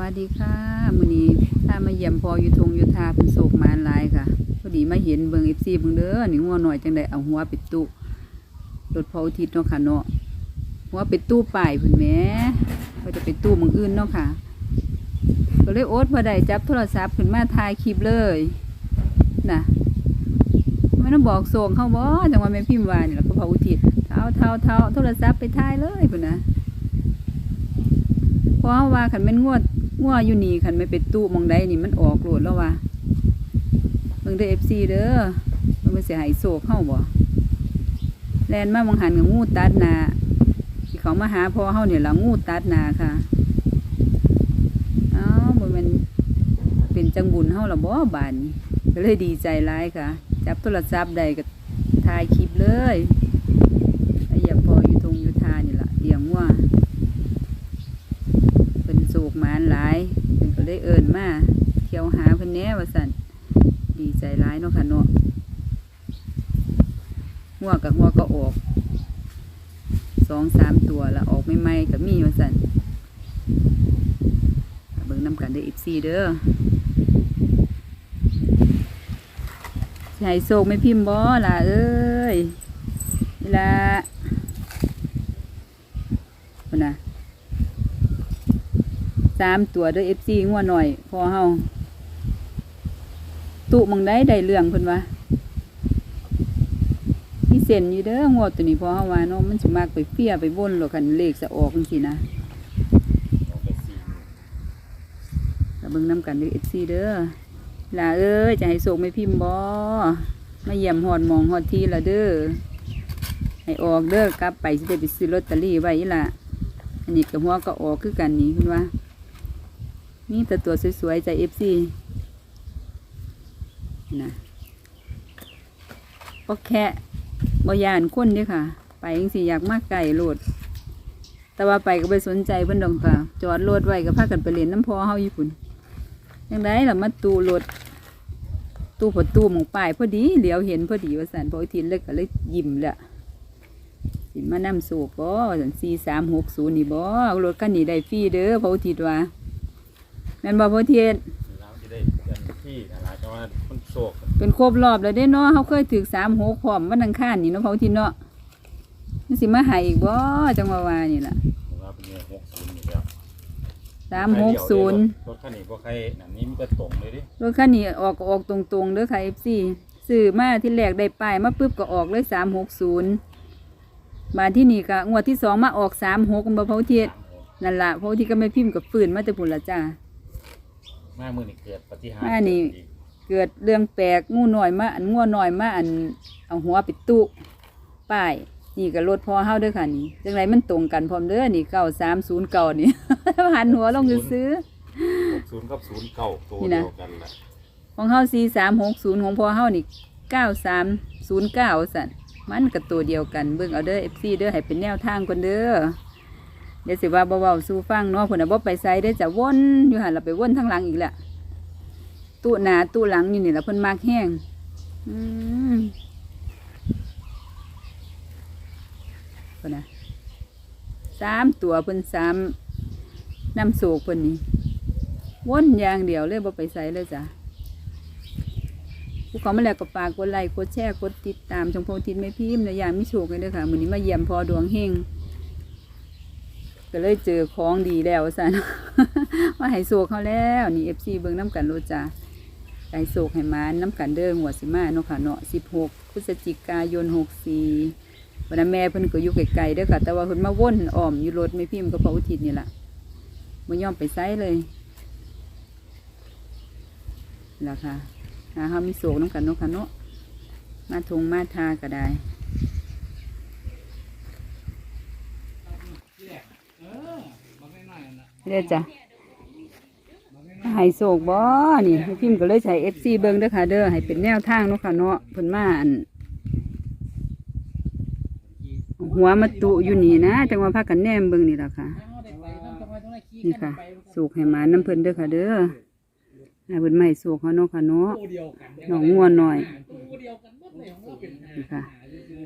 วัสดีค่ะมื้อนี้ถ้ามาเยี่ยมพออยู่ทงอยู่ทาเป็นโศกมานหลายค่ะพอดีมาเห็นเบิ่ง FC เบิ่งเด้อนี่หัวหน่อยจังไดเอาหัวไปตุรถพออุทิศเนาะค่ะเนาะหัวไปตู้ป้ายเพิ่นแหมก็จะไปตู้มึงอื่นเนาะค่ะ ก็เลยโอ๊ตบ่ได้จับโทรศัพท์ขึ้นมาถ่ายคลิปเลยน่ะไม่ต้องบอกส่งเขาบ่จังว่าแม่พิมพ์วานี่ล่ะก็พออุทิศเท้าเท้าเท้าโทรศัพท์ไปถ่ายเลยพุ่นนะเพราะว่าขันแม่นงวด งวอยู่นี่ขันไม่ไปตู้มองใดนี่มันออกโหลดแล้วว่าเบิ่งเด้อ FC เด้อมันบ่สิให้โศกเฮาบ่แลนมามองหันกับงูตัดนาที่เขามาหาพ่อเฮาเนี่ยละงูตัดนาค่ะเอ้าบ่ม่นเป็นจังบุญเฮาละบ่บานี้ก็เลยดีใจหลายค่ะ จับโทรศัพท์ได้ก็ถ่ายคลิปเลยไอ้ย่าพออยู่ทงอยู่ทานี่ละเลี้ยงวัวเป็นสู กหมานหลายเพิ่นก็เลยเอิญมาเที่ยวหาเพิ่นแหน่ว่าสั่นดีใจร้ายเนาะค่ะเนาะหัวกับหัวก็ออกสองสามตัวละออกไม่ไม่กับมีว่าสั่นเบิ่งน้ำกันได้ออีซีเด้อให้โศกไม่พิมพ์บ่ล่ะเอ้ยนี่ล่ะคนน่ะ สามตัวด้วยเอฟซีงัวหน่อยพอเฮาตุมังได้ได้เรื่องเพิ่นว่าพี่เส้นอยู่เด้องวดตัวนี้พอเฮาว่าเนาะมันสิมากไปเฟี้ยไปวนหรอกคันเลขสะออกจังซี่นะออกไปสี่ก็เบิ่งนํกันด้อ FC เด้อล่ะเอ้ยจะให้โศกไม่พิมพ์บ่มาเยี่ยมฮอดมองฮอดทีละเด้อให้ออกเด้อกลับไปสิได้ไปซื้อลอตเตอรี่ไว้ล่ะอันนี้ก็หัวก็ออกคือกันนี่เพิ่นว่า นี่แต่ตัวสวยๆใจเอฟซีนะก็แค่บยานคนเด้อค่ะ ไปยังสิอยากมากไก่โลด แต่ว่าไปก็ไปสนใจเพิ่นดองค่ะ จอดรถไว้ก็พากันไปเล่นน้ำพอเฮาอยู่พุ่นยังไดล่ะมาตู้รถตู้ประตูหมองป้ายพอดีเหลียวเห็นพอดีว่าสันพอทีเลยก็เลยยิ้มแหละสิมานำสูบบ่สันสี่สามหกศูนย์นี่บ่รถคันนี้ได้ฟรีเด้อพอทีว่า ม่นบ่พ่อเทียนแล้วที่ได้เดือนที่อะไรแต่ว่ามันโศกเป็นครบรอบแล้วเด้เนาะเขาเคยถึกสามหกพร้อมวันอังคารนี่เนาะพ่อเทียนเนาะมันสิมาใหายอีกบ่จังว่าว่านี่ล่ะผมว่าเป็นเงินหกศูนย์อยู่แล้วสามหกศูนย์รถคันนี้พวกใครหนังนี้มันก็ตรงเลยดิรถคันนี้ออกก็ออกตรงๆเด้อค่ะ FC ซื้อมาที่แรกได้ป้ายมาปุ๊บก็ออกเลยสามหกศูนย์มาที่นี่ก็งวดที่สองมาออกสามหกบ่พ่อเทียนนั่นล่ะพ่อที่ก็ไม่พิมพ์กับฝืนมาแต่พุ่นละจ้า แม่มือนี่เกิดปฏิหารแม่นี่เกิดเรื่องแปลกงูหน่อยมาอันงัวหน่อยมาอันเอาหัวไปตุป้ายนี่ก็รถพอเฮาเด้อค่ะนี่จังไรมันตรงกันพร้อมเด้อนี่เก้าสามศูนย์เก้านี่ หันหัวลงซื้อ หกศูนย์กับศูนย์เก่าตัวนี่เดีนะยวกันแหละๆของเฮาสี่สามหกศูนย์ของพอเฮานี่เก้าสามศูนย์เก้าสันมันกับตัวเดียวกันเบิ่งเอาเด้อเอฟซีเด้อให้เป็นแนวทางกันเด้อ เดี๋ยวสิว่าเบาๆสู้ฟังเนาะเพิ่นน่ะบ่ไปไสได้จะวนอยู่หันเราไปวนทางหลังอีกแหละตู้หน้าตู้หลังอยู่นี่ละเพิ่นมากแห้งอืมเพิ่นนะสามตัวเพิ่นสามน้ำโศกเพิ่นนี่วนอย่างเดียวเลยบ่ไปใส่เลยจ้ะผู้ขามาแล้วก็ฝากกดไลค์กดแชร์กดติดตามชมพูทินไม่พิมพ์ในยามมิโชคเลยด้อค่ะมือนี้มาเยี่ยมพอดวงเฮง ก็เลยเจอของดีแล้วสันว่าให้โศกเขาแล้ว นี่ FC เบิ่งน้ำกันโลจ้ะให้โศกให้มานน้ำกันเด้อหัวดสิมาเนาะค่ะเนาะ16พฤศจิกายน64วันนั้นแม่เพิ่นก็อยู่ไกลๆเด้อค่ะ แต่ว่าเพิ่นมาว่นอ้อมอยู่รถไม่พิมพ์กับพระอุทิศนี่แหล่ะบ่ยอมไปไสเลยล่ะค่ะหาเฮามีโศกน้ำกันเนาะค่ะเนาะมาทงมาทาก็ได้ เด้อจ้ะให้โศกบ่นี่พิมพ์ก็เลยใช้ FC เบิ่งเด้อค่ะ เด้อให้เป็นแนวทางเนาะค่ะเนาะเพิ่นมาอันหัวมาตุอยู่นี่นะจังว่าพากันแนมเบิ่งนี่แหละค่ะนี่ค่ะสูกให้หมาน้ำเพิ่นเด้อค่ะเด้อให้เพิ่นไม่สูกเขาเนาะค่ะเนาะน้องงัวหน่อยนี่ค่ะ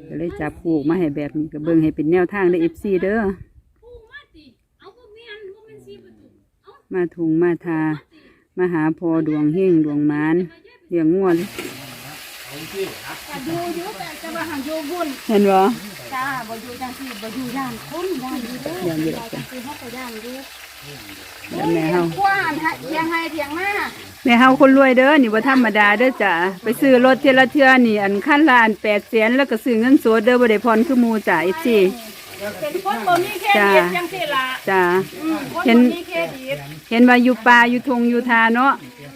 ก็เลยจับผูกมาให้แบบนี้ก็เบิ่งให้เป็นแนวทางได้ FC เด้อปูมาติเอาบ่แม่นบ่แม่นสีประตูเอา มาถุงมาทา มาหาพอดวงเฮงดวงหมานเลี้ยงงัวเลยก็ดูอยู่แต่จะมาหันอยู่บุญเห็นบ่จ้าบ่อยู่จังซี่บ่อยู่ย่านคนย่านอยู่เด้อย่านอยู่จังซี่เฮาก็ย่านอยู่เดี๋ยวแม่เฮากว้านฮะเถียงให้เถียงมาแม่เฮาคนรวยเด้อนี่บ่ธรรมดาเด้อจ้ะไปซื้อรถเทอละเทื่อนี่อันคันละอัน8แสนแล้วก็ซื้อเงินสดเด้อบ่ได้ผ่อนคือหมู่จ้ะอีซี่ เป็นคนบ่มีเครดิตจังซี่ล่ะจ้ะอืมคนเห็น บ่มีเครดิตเห็นว่าอยู่ป่าอยู่ทงอยู่ทาเนาะ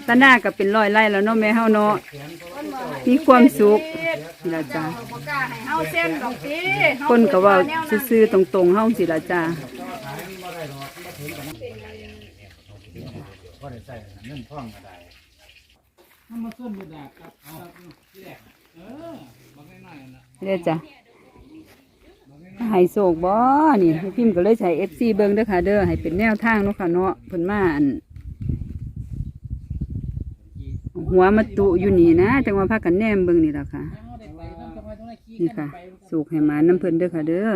ตะหน้าก็เป็นร้อยไร่แล้วเนาะแม่เฮาเนาะ คนบ่ให้มีความสุขเครดิตนี่ล่ะจ้ะเฮาบ่กล้าให้เฮาเส้นดอกติคนก็เว้าซื่อๆตรงๆเฮาสิล่ะจ้ะก็ได้ใส่เงินท่องก็ได้เด้อจ้ะ ให้โศกบ่นี่พิมพ์ก็เลยใช้ FC เบิ่งเด้อค่ะ เด้อให้เป็นแนวทางเนาะค่ะเนาะเพิ่นมาอันหัวมาตุอยู่นี่นะจังหว่าพากันแนมเบิ่งนี่ละค่ะ นี่ค่ะสูกให้หมาน้ำเพิ่นเด้อค่ะ เด้อ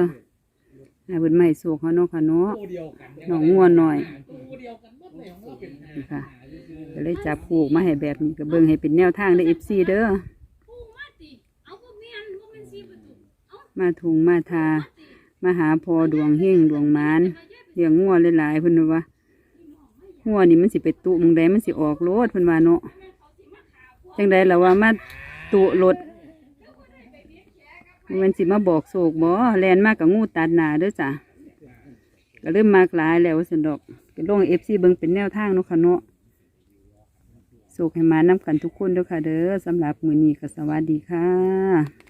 ให้เพิ่นมาให้สูกเขาเนาะค่ะเนาะน้องง่วนหน่อยนี่ค่ะก็เลยจับผูกมาให้แบบนี้ก็เบิ่งให้เป็นแนวทางเด้อ FC เด้อมาถุงมาทา มาหาพอดวงเฮงดวงมานเลี้ยงงัวหลายๆเพิ่นว่างัวนี่มันสิไปตุหมองใดมันสิออกโลดเพิ่นว่าเนาะจังใดล่ะว่ามาตุรถมันสิมาบอกโศกบ่แลนมากกับงูตัดหนาเด้อจ้ะก็เริ่มมากหลายแล้วสันดอกก็ลงเอฟซีเบิงเป็นแนวทางเนาะค่ะเนาะโศกให้มานำกันทุกคนเด้อค่ะเด้อสำหรับมือนี้ก็สวัสดีค่ะ